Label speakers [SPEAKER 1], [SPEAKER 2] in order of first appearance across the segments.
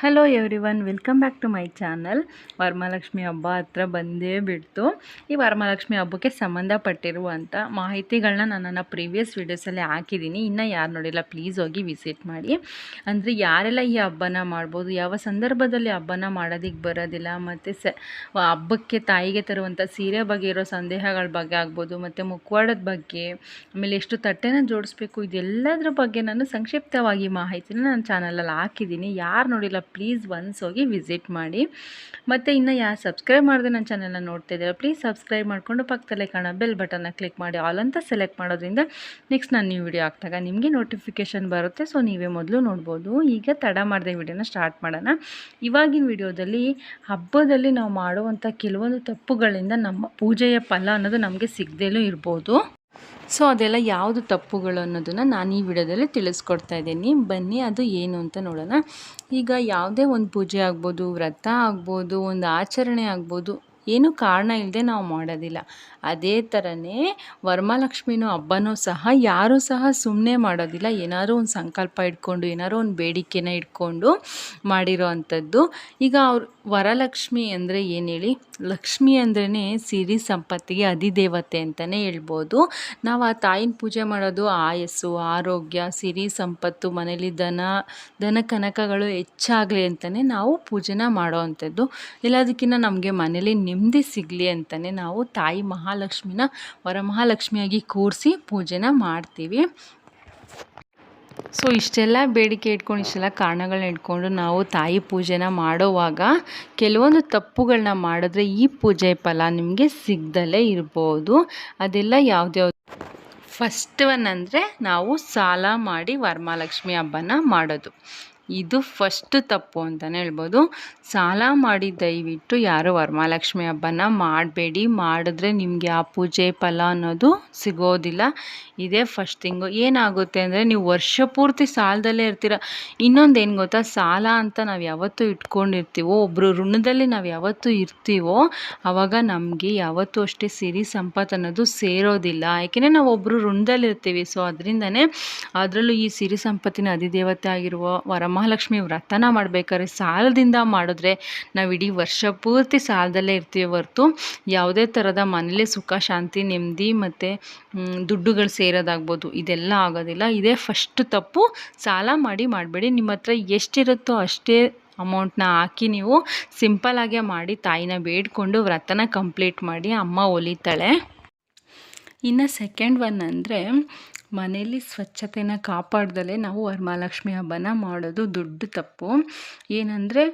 [SPEAKER 1] Hello everyone welcome back to my channel Varamahalakshmi ಹಬ್ಬ ಹತ್ರ ಬಂದೇ ಬಿಡ್ತು. ಈ ವರಮಹಾಲಕ್ಷ್ಮಿ ಹಬ್ಬಕ್ಕೆ ಸಂಬಂಧಪಟ್ಟಿರುವಂಥ ಮಾಹಿತಿಗಳನ್ನ ನಾನು ನನ್ನ ಪ್ರೀವಿಯಸ್ ವೀಡಿಯೋಸಲ್ಲಿ ಹಾಕಿದ್ದೀನಿ ಇನ್ನೂ ಯಾರು ನೋಡಿಲ್ಲ ಪ್ಲೀಸ್ ಹೋಗಿ ವಿಸಿಟ್ ಮಾಡಿ. ಅಂದರೆ ಯಾರೆಲ್ಲ ಈ ಹಬ್ಬನ ಮಾಡ್ಬೋದು, ಯಾವ ಸಂದರ್ಭದಲ್ಲಿ ಹಬ್ಬನ ಮಾಡೋದಕ್ಕೆ ಬರೋದಿಲ್ಲ, ಮತ್ತು ಸ, ಹಬ್ಬಕ್ಕೆ ತಾಯಿಗೆ ತರುವಂಥ ಸೀರೆ ಬಗ್ಗೆ ಇರೋ ಸಂದೇಹಗಳ ಬಗ್ಗೆ ಆಗ್ಬೋದು, ಮತ್ತು ಮುಖವಾಡದ ಬಗ್ಗೆ, ಆಮೇಲೆ ಎಷ್ಟು ತಟ್ಟೆನ ಜೋಡಿಸ್ಬೇಕು, ಇದೆಲ್ಲದರ ಬಗ್ಗೆ ನಾನು ಸಂಕ್ಷಿಪ್ತವಾಗಿ ಮಾಹಿತಿನ ನನ್ನ ಚಾನಲಲ್ಲಿ ಹಾಕಿದ್ದೀನಿ ಯಾರು ನೋಡಿಲ್ಲ ಪ್ಲೀಸ್ ಒನ್ಸ್ ಹೋಗಿ ವಿಸಿಟ್ ಮಾಡಿ. ಮತ್ತು ಇನ್ನು ಯಾರು ಸಬ್ಸ್ಕ್ರೈಬ್ ಮಾಡಿದ್ರೆ ನನ್ನ ಚಾನಲ್ನ ನೋಡ್ತಾ ಇದ್ದೀರ ಪ್ಲೀಸ್ ಸಬ್ಸ್ಕ್ರೈಬ್ ಮಾಡಿಕೊಂಡು ಪಕ್ಕದಲ್ಲೇ ಕಾಣೋ ಬೆಲ್ ಬಟನ್ನ ಕ್ಲಿಕ್ ಮಾಡಿ. ಆಲ್ ಅಂತ ಸೆಲೆಕ್ಟ್ ಮಾಡೋದ್ರಿಂದ ನೆಕ್ಸ್ಟ್ ನಾನು ನ್ಯೂ ವಿಡಿಯೋ ಹಾಕಿದಾಗ ನಿಮಗೆ ನೋಟಿಫಿಕೇಷನ್ ಬರುತ್ತೆ. ಸೊ ನೀವೇ ಮೊದಲು ನೋಡ್ಬೋದು. ಈಗ ತಡ ಮಾಡಿದೆ ವಿಡಿಯೋನ ಸ್ಟಾರ್ಟ್ ಮಾಡೋಣ. ಇವಾಗಿನ ವಿಡಿಯೋದಲ್ಲಿ ಹಬ್ಬದಲ್ಲಿ ನಾವು ಮಾಡುವಂಥ ಕೆಲವೊಂದು ತಪ್ಪುಗಳಿಂದ ನಮ್ಮ ಪೂಜೆಯ ಫಲ ಅನ್ನೋದು ನಮಗೆ ಸಿಗದೇಲೂ ಇರ್ಬೋದು. ಸೊ ಅದೆಲ್ಲ ಯಾವುದು ತಪ್ಪುಗಳು ಅನ್ನೋದನ್ನು ನಾನು ಈ ವಿಡಿಯೋದಲ್ಲಿ ತಿಳಿಸ್ಕೊಡ್ತಾ ಇದ್ದೀನಿ. ಬನ್ನಿ, ಅದು ಏನು ಅಂತ ನೋಡೋಣ. ಈಗ ಯಾವುದೇ ಒಂದು ಪೂಜೆ ಆಗ್ಬೋದು, ವ್ರತ ಆಗ್ಬೋದು, ಒಂದು ಆಚರಣೆ ಆಗ್ಬೋದು, ಏನು ಕಾರಣ ಇಲ್ಲದೆ ನಾವು ಮಾಡೋದಿಲ್ಲ. ಅದೇ ಥರನೇ ವರಮಹಾಲಕ್ಷ್ಮಿನೂ ಹಬ್ಬನೂ ಸಹ ಯಾರೂ ಸಹ ಸುಮ್ಮನೆ ಮಾಡೋದಿಲ್ಲ. ಏನಾದರೂ ಒಂದು ಸಂಕಲ್ಪ ಇಟ್ಕೊಂಡು, ಏನಾದರೂ ಒಂದು ಬೇಡಿಕೆನ ಇಟ್ಕೊಂಡು ಮಾಡಿರೋ ಅಂಥದ್ದು. ಈಗ ಅವ್ರು ವರಲಕ್ಷ್ಮಿ ಅಂದರೆ ಏನು ಹೇಳಿ? ಲಕ್ಷ್ಮಿ ಅಂದ್ರೇ ಸಿರಿ ಸಂಪತ್ತಿಗೆ ಅಧಿದೇವತೆ ಅಂತಲೇ ಹೇಳ್ಬೋದು. ನಾವು ಆ ತಾಯಿನ ಪೂಜೆ ಮಾಡೋದು ಆಯಸ್ಸು, ಆರೋಗ್ಯ, ಸಿರಿ ಸಂಪತ್ತು, ಮನೇಲಿ ದನ ದನ ಕನಕಗಳು ಹೆಚ್ಚಾಗಲಿ ಅಂತಲೇ ನಾವು ಪೂಜೆನ ಮಾಡೋ ಅಂಥದ್ದು. ಎಲ್ಲದಕ್ಕಿಂತ ನಮಗೆ ಮನೇಲಿ ನೆಮ್ಮದಿ ಸಿಗಲಿ ಅಂತಲೇ ನಾವು ತಾಯಿ ಮಹಾಲಕ್ಷ್ಮಿನ ವರಮಹಾಲಕ್ಷ್ಮಿಯಾಗಿ ಕೂರಿಸಿ ಪೂಜೆನ ಮಾಡ್ತೀವಿ. ಸೊ ಇಷ್ಟೆಲ್ಲ ಬೇಡಿಕೆ ಇಟ್ಕೊಂಡು, ಇಷ್ಟೆಲ್ಲ ಕಾರಣಗಳನ್ನ ಇಟ್ಕೊಂಡು ನಾವು ತಾಯಿ ಪೂಜೆನ ಮಾಡೋವಾಗ ಕೆಲವೊಂದು ತಪ್ಪುಗಳನ್ನ ಮಾಡಿದ್ರೆ ಈ ಪೂಜೆ ಫಲ ನಿಮಗೆ ಸಿಗ್ದಲೇ ಇರ್ಬೋದು. ಅದೆಲ್ಲ ಯಾವುದ್ಯಾವ್ದು ಫಸ್ಟ್ ಒನ್ ಅಂದರೆ ನಾವು ಸಾಲ ಮಾಡಿ ವರಮಹಾಲಕ್ಷ್ಮಿ ಹಬ್ಬನ ಮಾಡೋದು. ಇದು ಫಸ್ಟ್ ತಪ್ಪು ಅಂತಲೇ ಹೇಳ್ಬೋದು. ಸಾಲ ಮಾಡಿ ದಯವಿಟ್ಟು ಯಾರು ವರಮಹಾಲಕ್ಷ್ಮಿ ಹಬ್ಬನ ಮಾಡಬೇಡಿ. ಮಾಡಿದ್ರೆ ನಿಮಗೆ ಆ ಪೂಜೆ ಫಲ ಅನ್ನೋದು ಸಿಗೋದಿಲ್ಲ. ಇದೇ ಫಸ್ಟ್ ಥಿಂಗು ಏನಾಗುತ್ತೆ ಅಂದರೆ ನೀವು ವರ್ಷ ಪೂರ್ತಿ ಸಾಲದಲ್ಲೇ ಇರ್ತೀರ. ಇನ್ನೊಂದು ಏನು ಗೊತ್ತಾ? ಸಾಲ ಅಂತ ನಾವು ಯಾವತ್ತೂ ಇಟ್ಕೊಂಡಿರ್ತೀವೋ ಒಬ್ಬರು ಋಣದಲ್ಲಿ ನಾವು ಯಾವತ್ತೂ ಇರ್ತೀವೋ ಆವಾಗ ನಮಗೆ ಯಾವತ್ತೂ ಅಷ್ಟೇ ಸಿರಿ ಸಂಪತ್ತು ಅನ್ನೋದು ಸೇರೋದಿಲ್ಲ. ಯಾಕೆಂದರೆ ನಾವು ಒಬ್ಬರು ಋಣದಲ್ಲಿರ್ತೀವಿ. ಸೊ ಅದರಿಂದನೇ ಅದರಲ್ಲೂ ಈ ಸಿರಿ ಸಂಪತ್ತಿನ ಅಧಿದೇವತೆ ಆಗಿರುವ ವರಮಹಾಲಕ್ಷ್ಮಿ ವ್ರತನ ಮಾಡಬೇಕಾದ್ರೆ ಸಾಲದಿಂದ ಮಾಡಿದ್ರೆ ನಾವು ಇಡೀ ವರ್ಷ ಪೂರ್ತಿ ಸಾಲದಲ್ಲೇ ಇರ್ತೀವಿ ಹೊರತು ಯಾವುದೇ ಥರದ ಮನೇಲಿ ಸುಖ, ಶಾಂತಿ, ನೆಮ್ಮದಿ ಮತ್ತು ದುಡ್ಡುಗಳು ಸೇರೋದಾಗ್ಬೋದು. ಇದೆಲ್ಲ ಆಗೋದಿಲ್ಲ. ಇದೇ ಫಸ್ಟ್ ತಪ್ಪು. ಸಾಲ ಮಾಡಿ ಮಾಡಬೇಡಿ. ನಿಮ್ಮ ಹತ್ರ ಎಷ್ಟಿರುತ್ತೋ ಅಷ್ಟೇ ಅಮೌಂಟ್ನ ಹಾಕಿ ನೀವು ಸಿಂಪಲಾಗೇ ಮಾಡಿ ತಾಯಿನ ಬೇಡಿಕೊಂಡು ವ್ರತನ ಕಂಪ್ಲೀಟ್ ಮಾಡಿ ಅಮ್ಮ ಒಲಿತಾಳೆ. ಇನ್ನು ಸೆಕೆಂಡ್ ಒನ್ ಅಂದರೆ ಮನೆಯಲ್ಲಿ ಸ್ವಚ್ಛತೆನ ಕಾಪಾಡ್ದಲೇ ನಾವು ವರಮಹಾಲಕ್ಷ್ಮಿ ಹಬ್ಬನ ಮಾಡೋದು ದೊಡ್ಡ ತಪ್ಪು. ಏನಂದರೆ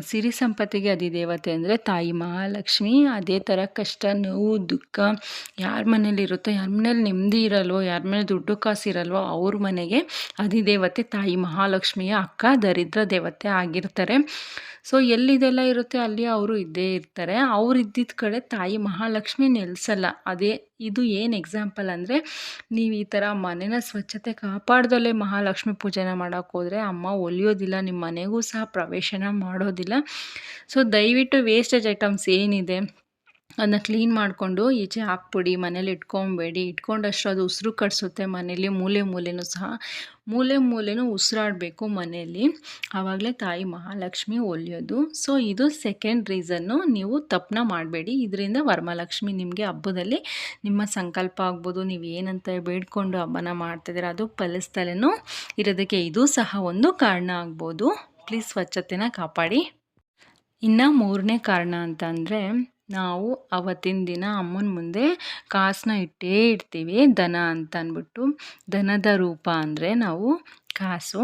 [SPEAKER 1] ಸಿರಿ ಸಂಪತ್ತಿಗೆ ಅಧಿದೇವತೆ ಅಂದರೆ ತಾಯಿ ಮಹಾಲಕ್ಷ್ಮಿ. ಅದೇ ಥರ ಕಷ್ಟ, ನೋವು, ದುಃಖ ಯಾರ ಮನೇಲಿರುತ್ತೋ ಯಾರ ಮನೇಲಿ ನೆಮ್ಮದಿ ಇರಲ್ವೋ, ಯಾರ ಮನೇಲಿ ದುಡ್ಡು ಕಾಸಿರಲ್ವೋ ಅವ್ರ ಮನೆಗೆ ಅಧಿದೇವತೆ ತಾಯಿ ಮಹಾಲಕ್ಷ್ಮಿಯ ಅಕ್ಕ, ದರಿದ್ರ ದೇವತೆ ಆಗಿರ್ತಾರೆ. ಸೊ, ಎಲ್ಲಿದೆಲ್ಲ ಇರುತ್ತೆ ಅಲ್ಲಿ ಅವರು ಇದ್ದೇ ಇರ್ತಾರೆ. ಅವ್ರು ಇದ್ದಿದ್ದ ಕಡೆ ತಾಯಿ ಮಹಾಲಕ್ಷ್ಮಿ ನೆಲೆಸಲ್ಲ. ಅದೇ ಇದು ಏನು ಎಕ್ಸಾಂಪಲ್ ಅಂದರೆ, ನೀವು ಈ ಥರ ಮನೇನ ಸ್ವಚ್ಛತೆ ಕಾಪಾಡ್ದಲ್ಲೇ ಮಹಾಲಕ್ಷ್ಮಿ ಪೂಜೆನ ಮಾಡೋಕೆ ಹೋದರೆ ಅಮ್ಮ ಒಲಿಯೋದಿಲ್ಲ ನಿಮ್ಮ ಮನೆಗೂ ಸಹ ಪ್ರವೇಶನ ಮಾಡೋದಿಲ್ಲ. ಸೊ ದಯವಿಟ್ಟು ವೇಸ್ಟೇಜ್ ಐಟಮ್ಸ್ ಏನಿದೆ ಅದನ್ನ ಕ್ಲೀನ್ ಮಾಡಿಕೊಂಡು ಈಚೆ ಹಾಕ್ಬಿಡಿ, ಮನೇಲಿ ಇಟ್ಕೊಬೇಡಿ. ಇಟ್ಕೊಂಡಷ್ಟು ಅದು ಉಸಿರು ಕಟ್ಸುತ್ತೆ ಮನೇಲಿ, ಮೂಲೆ ಮೂಲೆಯೂ ಸಹ. ಮೂಲೆ ಮೂಲೆಯೂ ಉಸಿರಾಡಬೇಕು ಮನೆಯಲ್ಲಿ ಆವಾಗಲೇ ತಾಯಿ ಮಹಾಲಕ್ಷ್ಮಿ ಒಲಿಯೋದು. ಸೊ ಇದು ಸೆಕೆಂಡ್ ರೀಸನ್ನು ನೀವು ತಪ್ಪನ್ನ ಮಾಡಬೇಡಿ. ಇದರಿಂದ ವರಮಹಾಲಕ್ಷ್ಮಿ ನಿಮಗೆ ಹಬ್ಬದಲ್ಲಿ ನಿಮ್ಮ ಸಂಕಲ್ಪ ಆಗ್ಬೋದು. ನೀವು ಏನಂತ ಬೇಡ್ಕೊಂಡು ಹಬ್ಬನ ಮಾಡ್ತಿದ್ದೀರ, ಅದು ಫಲಿಸ್ತಲೇನೂ ಇರೋದಕ್ಕೆ ಇದು ಸಹ ಒಂದು ಕಾರಣ ಆಗ್ಬೋದು. ಪ್ಲೀಸ್ ಸ್ವಚ್ಛತೆನ ಕಾಪಾಡಿ. ಇನ್ನು ಮೂರನೇ ಕಾರಣ ಅಂತಂದರೆ ನಾವು ಅವತ್ತಿನ ದಿನ ಅಮ್ಮನ ಮುಂದೆ ಕಾಸನ್ನ ಇಟ್ಟೇ ಇಡ್ತೀವಿ, ದನ ಅಂತ ಅಂದ್ಬಿಟ್ಟು ದನದ ರೂಪ ಅಂದರೆ ನಾವು ಕಾಸು.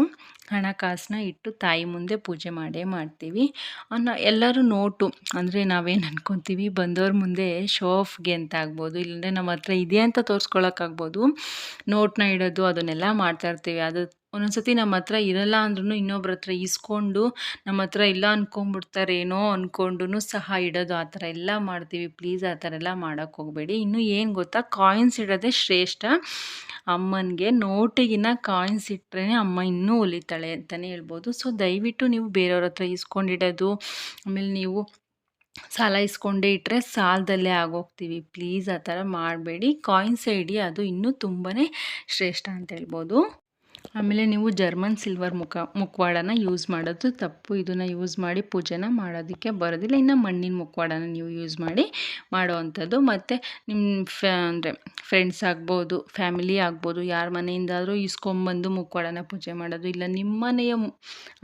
[SPEAKER 1] ಹಣಕಾಸನ್ನ ಇಟ್ಟು ತಾಯಿ ಮುಂದೆ ಪೂಜೆ ಮಾಡೇ ಮಾಡ್ತೀವಿ. ಅನ್ನೋ ಎಲ್ಲರೂ ನೋಟು ಅಂದರೆ ನಾವೇನು ಅನ್ಕೊತೀವಿ, ಬಂದವ್ರ ಮುಂದೆ ಶೋ ಆಫ್ಗೆ ಅಂತ ಆಗ್ಬೋದು, ಇಲ್ಲಾಂದರೆ ನಮ್ಮ ಹತ್ರ ಇದೆ ಅಂತ ತೋರಿಸ್ಕೊಳಕ್ಕಾಗ್ಬೋದು. ನೋಟನ್ನ ಇಡೋದು ಅದನ್ನೆಲ್ಲ ಮಾಡ್ತಾಯಿರ್ತೀವಿ ಅದು ಒಂದೊಂದು ಸತಿ ನಮ್ಮ ಹತ್ರ ಇರಲ್ಲ ಅಂದ್ರೂ ಇನ್ನೊಬ್ರ ಹತ್ರ ಇಸ್ಕೊಂಡು ನಮ್ಮ ಹತ್ರ ಇಲ್ಲ ಅಂದ್ಕೊಂಡ್ಬಿಡ್ತಾರೇನೋ ಅಂದ್ಕೊಂಡು ಸಹ ಇಡೋದು ಆ ಥರ ಎಲ್ಲ ಮಾಡ್ತೀವಿ. ಪ್ಲೀಸ್ ಆ ಥರ ಎಲ್ಲ ಮಾಡೋಕ್ಕೆ ಹೋಗಬೇಡಿ. ಇನ್ನೂ ಏನು ಗೊತ್ತಾ? ಕಾಯಿನ್ಸ್ ಇಡೋದೇ ಶ್ರೇಷ್ಠ. ಅಮ್ಮನಿಗೆ ನೋಟಿಗಿನ್ನ ಕಾಯಿನ್ಸ್ ಇಟ್ಟರೆ ಅಮ್ಮ ಇನ್ನೂ ಒಲಿತಾಳೆ ಅಂತಲೇ ಹೇಳ್ಬೋದು. ಸೊ ದಯವಿಟ್ಟು ನೀವು ಬೇರೆಯವ್ರ ಹತ್ರ ಇಸ್ಕೊಂಡಿಡೋದು ಆಮೇಲೆ ನೀವು ಸಾಲ ಇಸ್ಕೊಂಡೇ ಇಟ್ಟರೆ ಸಾಲದಲ್ಲೇ ಆಗೋಗ್ತೀವಿ. ಪ್ಲೀಸ್ ಆ ಥರ ಮಾಡಬೇಡಿ. ಕಾಯಿನ್ಸ್ ಇಡಿ, ಅದು ಇನ್ನೂ ತುಂಬಾ ಶ್ರೇಷ್ಠ ಅಂತ ಹೇಳ್ಬೋದು. ಆಮೇಲೆ ನೀವು ಜರ್ಮನ್ ಸಿಲ್ವರ್ ಮುಖ ಮುಖವಾಡನ ಯೂಸ್ ಮಾಡೋದು ತಪ್ಪು. ಇದನ್ನು ಯೂಸ್ ಮಾಡಿ ಪೂಜೆನ ಮಾಡೋದಕ್ಕೆ ಬರೋದಿಲ್ಲ. ಇನ್ನು ಮಣ್ಣಿನ ಮುಖವಾಡನ ನೀವು ಯೂಸ್ ಮಾಡಿ ಮಾಡೋವಂಥದ್ದು. ಮತ್ತು ನಿಮ್ಮ ಫ್ಯಾ ಅಂದರೆ ಫ್ರೆಂಡ್ಸ್ ಆಗ್ಬೋದು ಫ್ಯಾಮಿಲಿ ಆಗ್ಬೋದು, ಯಾರ ಮನೆಯಿಂದಾದರೂ ಇಸ್ಕೊಂಬಂದು ಮುಖವಾಡನ ಪೂಜೆ ಮಾಡೋದು. ಇಲ್ಲ ನಿಮ್ಮ ಮನೆಯ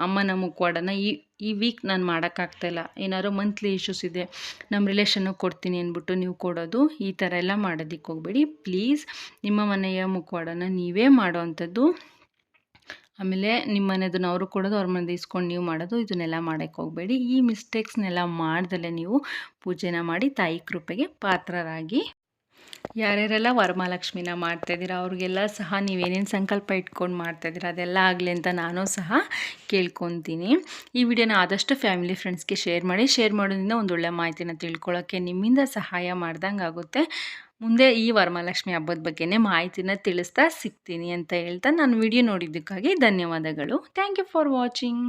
[SPEAKER 1] ಅಮ್ಮನ ಮುಖವಾಡನ ಈ ಈ ವೀಕ್ ನಾನು ಮಾಡೋಕ್ಕಾಗ್ತಾಯಿಲ್ಲ ಏನಾದ್ರು ಮಂತ್ಲಿ ಇಶ್ಯೂಸ್ ಇದೆ ನಮ್ಮ ರಿಲೇಷನ್ನು ಕೊಡ್ತೀನಿ ಅಂದ್ಬಿಟ್ಟು ನೀವು ಕೊಡೋದು, ಈ ಥರ ಎಲ್ಲ ಮಾಡೋದಕ್ಕೆ ಹೋಗಬೇಡಿ. ಪ್ಲೀಸ್ ನಿಮ್ಮ ಮನೆಯ ಮುಖವಾಡನ ನೀವೇ ಮಾಡೋವಂಥದ್ದು. ಆಮೇಲೆ ನಿಮ್ಮ ಮನೆದನ್ನು ಅವರು ಕೊಡೋದು, ಅವ್ರ ಮನೆದು ಇಸ್ಕೊಂಡು ನೀವು ಮಾಡೋದು, ಇದನ್ನೆಲ್ಲ ಮಾಡೋಕ್ಕೆ ಹೋಗಬೇಡಿ. ಈ ಮಿಸ್ಟೇಕ್ಸ್ನೆಲ್ಲ ಮಾಡ್ದಲೇ ನೀವು ಪೂಜೆನ ಮಾಡಿ ತಾಯಿ ಕೃಪೆಗೆ ಪಾತ್ರರಾಗಿ ಯಾರ್ಯಾರೆಲ್ಲ ವರಮಹಾಲಕ್ಷ್ಮಿನ ಮಾಡ್ತಾಯಿದ್ದೀರಾ ಅವ್ರಿಗೆಲ್ಲ ಸಹ ನೀವೇನೇನು ಸಂಕಲ್ಪ ಇಟ್ಕೊಂಡು ಮಾಡ್ತಾಯಿದ್ದೀರಾ ಅದೆಲ್ಲ ಆಗಲಿ ಅಂತ ನಾನು ಸಹ ಕೇಳ್ಕೊತೀನಿ. ಈ ವಿಡಿಯೋನ ಆದಷ್ಟು ಫ್ಯಾಮಿಲಿ ಫ್ರೆಂಡ್ಸ್ಗೆ ಶೇರ್ ಮಾಡಿ, ಶೇರ್ ಮಾಡೋದ್ರಿಂದ ಒಂದೊಳ್ಳೆ ಮಾಹಿತಿನ ತಿಳ್ಕೊಳ್ಳೋಕ್ಕೆ ನಿಮ್ಮಿಂದ ಸಹಾಯ ಮಾಡ್ದಂಗೆ ಆಗುತ್ತೆ ಮುಂದೆ ಈ ವರಮಹಾಲಕ್ಷ್ಮಿ ಹಬ್ಬದ ಬಗ್ಗೆನೇ ಮಾಹಿತಿನ ತಿಳಿಸ್ತಾ ಸಿಗ್ತೀನಿ ಅಂತ ಹೇಳ್ತಾ ನಾನು ವಿಡಿಯೋ ನೋಡಿದ್ದಕ್ಕಾಗಿ ಧನ್ಯವಾದಗಳು. Thank you for watching.